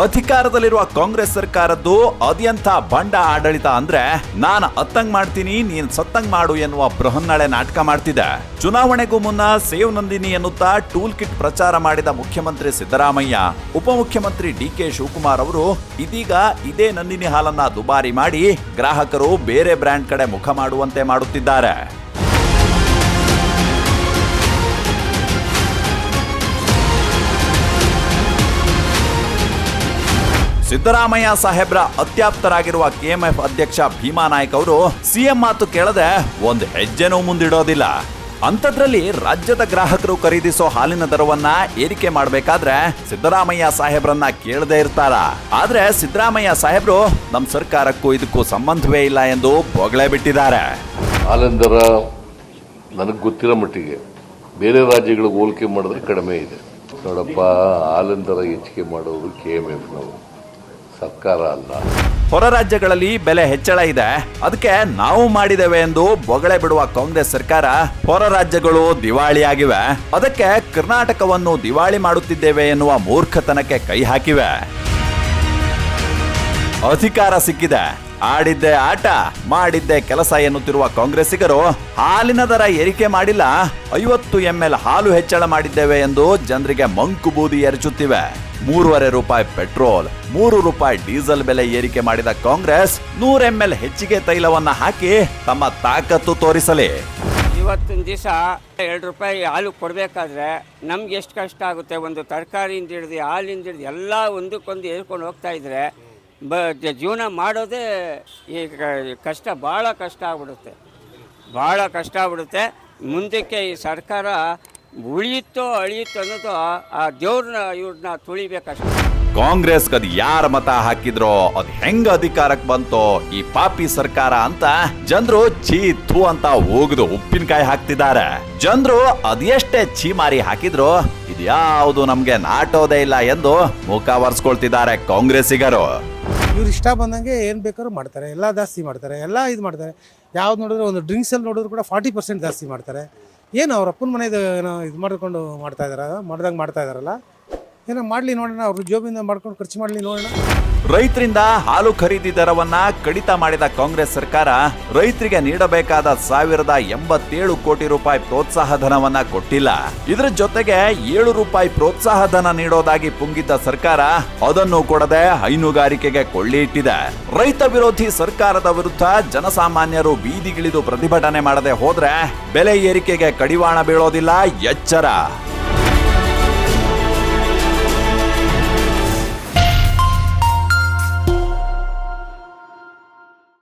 ಅಧಿಕಾರದಲ್ಲಿರುವ ಕಾಂಗ್ರೆಸ್ ಸರ್ಕಾರದ್ದು ಅದ್ಯಂತ ಬಂಡ ಆಡಳಿತ ಅಂದ್ರೆ ನಾನು ಅತ್ತಂಗ್ ಮಾಡ್ತೀನಿ, ನೀನ್ ಸತ್ತಂಗ್ ಮಾಡು ಎನ್ನುವ ಬೃಹನ್ನಳೆ ನಾಟಕ ಮಾಡ್ತಿದೆ. ಚುನಾವಣೆಗೂ ಮುನ್ನ ಸೇವ್ ನಂದಿನಿ ಎನ್ನುತ್ತಾ ಟೂಲ್ ಕಿಟ್ ಪ್ರಚಾರ ಮಾಡಿದ ಮುಖ್ಯಮಂತ್ರಿ ಸಿದ್ದರಾಮಯ್ಯ, ಉಪಮುಖ್ಯಮಂತ್ರಿ ಡಿ ಕೆ ಶಿವಕುಮಾರ್ ಅವರು ಇದೀಗ ಇದೇ ನಂದಿನಿ ಹಾಲನ್ನ ದುಬಾರಿ ಮಾಡಿ ಗ್ರಾಹಕರು ಬೇರೆ ಬ್ರ್ಯಾಂಡ್ ಕಡೆ ಮುಖ ಮಾಡುವಂತೆ ಮಾಡುತ್ತಿದ್ದಾರೆ. ಸಿದ್ದರಾಮಯ್ಯ ಸಾಹೇಬ್ರ ಅತ್ಯಾಪ್ತರಾಗಿರುವ ಕೆಎಂಎಫ್ ಅಧ್ಯಕ್ಷ ಭೀಮಾ ನಾಯ್ಕ ಅವರು ಸಿಎಂ ಮಾತು ಕೇಳದೆ ಒಂದು ಹೆಜ್ಜೆನೂ ಮುಂದಿಡೋದಿಲ್ಲ. ಅಂಥದ್ರಲ್ಲಿ ರಾಜ್ಯದ ಗ್ರಾಹಕರು ಖರೀದಿಸೋ ಹಾಲಿನ ದರವನ್ನ ಏರಿಕೆ ಮಾಡಬೇಕಾದ್ರೆ ಸಿದ್ದರಾಮಯ್ಯ ಸಾಹೇಬ್ರನ್ನ ಕೇಳದೆ ಇರ್ತಾರ. ಆದ್ರೆ ಸಿದ್ದರಾಮಯ್ಯ ಸಾಹೇಬ್ರು ನಮ್ಮ ಸರ್ಕಾರಕ್ಕೂ ಇದಕ್ಕೂ ಸಂಬಂಧವೇ ಇಲ್ಲ ಎಂದು ಬೊಗಳೆ ಬಿಟ್ಟಿದ್ದಾರೆ. ಹಾಲೆಂದರ ನನಗೆ ಗೊತ್ತಿರೋ ಮಟ್ಟಿಗೆ ಬೇರೆ ರಾಜ್ಯಗಳಿಗೆ ಹೋಲಿಕೆ ಮಾಡಿದ್ರೆ ಕಡಿಮೆ ಇದೆ. ನೋಡಪ್ಪ ಹಾಲೆಂದರ ಹೆಚ್ಚಿಗೆ ಮಾಡೋರು ಕೆ ಎಂ ಎಫ್ನವರು ಸರ್ಕಾರ ಅಲ್ಲ. ಹೊರ ರಾಜ್ಯಗಳಲ್ಲಿ ಬೆಲೆ ಹೆಚ್ಚಳ ಇದೆ. ಅದಕ್ಕೆ ನಾವು ಮಾಡಿದ್ದೇವೆ ಎಂದು ಬೊಗಳೆ ಬಿಡುವ ಕಾಂಗ್ರೆಸ್ ಸರ್ಕಾರ ಹೊರ ರಾಜ್ಯಗಳು ದಿವಾಳಿಯಾಗಿವೆ. ಅದಕ್ಕೆ ಕರ್ನಾಟಕವನ್ನು ದಿವಾಳಿ ಮಾಡುತ್ತಿದ್ದೇವೆ ಎನ್ನುವ ಮೂರ್ಖತನಕ್ಕೆ ಕೈ ಹಾಕಿವೆ. ಅಧಿಕಾರ ಸಿಕ್ಕಿದೆ. ಆಡಿದ್ದೆ ಆಟ, ಮಾಡಿದ್ದೆ ಕೆಲಸ ಎನ್ನುತ್ತಿರುವ ಕಾಂಗ್ರೆಸ್ಸಿಗರು ಹಾಲಿನ ದರ ಏರಿಕೆ ಮಾಡಿಲ್ಲ. ಐವತ್ತು ಎಂಎಲ್ ಹಾಲು ಹೆಚ್ಚಳ ಮಾಡಿದ್ದೇವೆ ಎಂದು ಜನರಿಗೆ ಮಂಕು ಬೂದಿ ಎರಚುತ್ತಿವೆ. ಮೂರುವರೆ ರೂಪಾಯಿ ಪೆಟ್ರೋಲ್, ಮೂರು ರೂಪಾಯಿ ಡೀಸೆಲ್ ಬೆಲೆ ಏರಿಕೆ ಮಾಡಿದ ಕಾಂಗ್ರೆಸ್ ನೂರ ಎಂಎಲ್ ಹೆಚ್ಚಿಗೆ ತೈಲವನ್ನ ಹಾಕಿ ತಮ್ಮ ತಾಕತ್ತು ತೋರಿಸಲಿ. ಇವತ್ತಿನ ದಿವಸ ಎರಡು ರೂಪಾಯಿ ಹಾಲು ಕೊಡಬೇಕಾದ್ರೆ ನಮ್ಗೆ ಎಷ್ಟು ಕಷ್ಟ ಆಗುತ್ತೆ? ಒಂದು ತರಕಾರಿಯಿಂದ ಹಿಡಿದು, ಹಾಲಿಂದ ಹಿಡಿದು, ಎಲ್ಲ ಒಂದಕ್ಕೊಂದು ಏರ್ಕೊಂಡು ಹೋಗ್ತಾ ಇದ್ರೆ ಬ ಜೀವನ ಮಾಡೋದೇ ಈ ಕಷ್ಟ, ಭಾಳ ಕಷ್ಟ ಆಗ್ಬಿಡುತ್ತೆ. ಭಾಳ ಕಷ್ಟ ಆಗ್ಬಿಡುತ್ತೆ. ಮುಂದಕ್ಕೆ ಈ ಸರ್ಕಾರ ಉಳಿಯುತ್ತೋ ಅಳಿಯುತ್ತೋ ಅನ್ನೋದು ಆ ದೇವ್ರನ್ನ, ಇವ್ರನ್ನ ತುಳಿಬೇಕಷ್ಟೆ. ಕಾಂಗ್ರೆಸ್ ಅದು ಯಾರ ಮತ ಹಾಕಿದ್ರೋ ಅದ್ ಹೆಂಗ ಅಧಿಕಾರಕ್ಕೆ ಬಂತೋ ಈ ಪಾಪಿ ಸರ್ಕಾರ ಅಂತ ಜನರು ಛೀ ಥೂ ಅಂತ ಹೋಗದು ಉಪ್ಪಿನಕಾಯಿ ಹಾಕ್ತಿದ್ದಾರೆ. ಜನರು ಅದೆಷ್ಟೇ ಛೀಮಾರಿ ಹಾಕಿದ್ರು ಇದ್ಯಾವುದು ನಮ್ಗೆ ನಾಟೋದೇ ಇಲ್ಲ ಎಂದು ಮುಖ ಒರೆಸ್ಕೊಳ್ತಿದ್ದಾರೆ ಕಾಂಗ್ರೆಸ್ಸಿಗರು. ಇವ್ರು ಇಷ್ಟ ಬಂದಂಗೆ ಏನು ಬೇಕಾದ್ರೂ ಮಾಡ್ತಾರೆ, ಎಲ್ಲ ಜಾಸ್ತಿ ಮಾಡ್ತಾರೆ, ಎಲ್ಲ ಇದು ಮಾಡ್ತಾರೆ. ಯಾವ್ದು ನೋಡಿದ್ರೆ ಒಂದು ಡ್ರಿಂಕ್ಸಲ್ಲಿ ನೋಡಿದ್ರು ಕೂಡ ಫಾರ್ಟಿ ಪರ್ಸೆಂಟ್ ಜಾಸ್ತಿ ಮಾಡ್ತಾರೆ. ಏನು ಅವ್ರ ಅಪ್ಪನ ಮನೆದು ಇದು ಮಾಡಿಕೊಂಡು ಮಾಡ್ತಾ ಇದಾರ, ಮಾಡ್ದಂಗೆ ಮಾಡ್ತಾ ಇದಾರಲ್ಲ? ಏನೋ ಮಾಡಲಿ ನೋಡೋಣ, ಅವ್ರ ಜೋಬಿಂದ ಮಾಡ್ಕೊಂಡು ಖರ್ಚು ಮಾಡಲಿ ನೋಡೋಣ. ರೈತರಿಂದ ಹಾಲು ಖರೀದಿ ದರವನ್ನ ಕಡಿತ ಮಾಡಿದ ಕಾಂಗ್ರೆಸ್ ಸರ್ಕಾರ ರೈತರಿಗೆ ನೀಡಬೇಕಾದ ಸಾವಿರದ ಎಂಬತ್ತೇಳು ಕೋಟಿ ರೂಪಾಯಿ ಪ್ರೋತ್ಸಾಹ ಧನವನ್ನ ಕೊಟ್ಟಿಲ್ಲ. ಇದರ ಜೊತೆಗೆ ಏಳು ರೂಪಾಯಿ ಪ್ರೋತ್ಸಾಹ ಧನ ನೀಡೋದಾಗಿ ಪುಂಗಿದ್ದ ಸರ್ಕಾರ ಅದನ್ನು ಕೊಡದೆ ಹೈನುಗಾರಿಕೆಗೆ ಕೊಳ್ಳಿ ಇಟ್ಟಿದೆ ರೈತ ವಿರೋಧಿ ಸರ್ಕಾರದ ವಿರುದ್ಧ ಜನಸಾಮಾನ್ಯರು ಬೀದಿಗಿಳಿದು ಪ್ರತಿಭಟನೆ ಮಾಡದೆ ಹೋದ್ರೆ ಬೆಲೆ ಏರಿಕೆಗೆ ಕಡಿವಾಣ ಬೀಳೋದಿಲ್ಲ ಎಚ್ಚರ.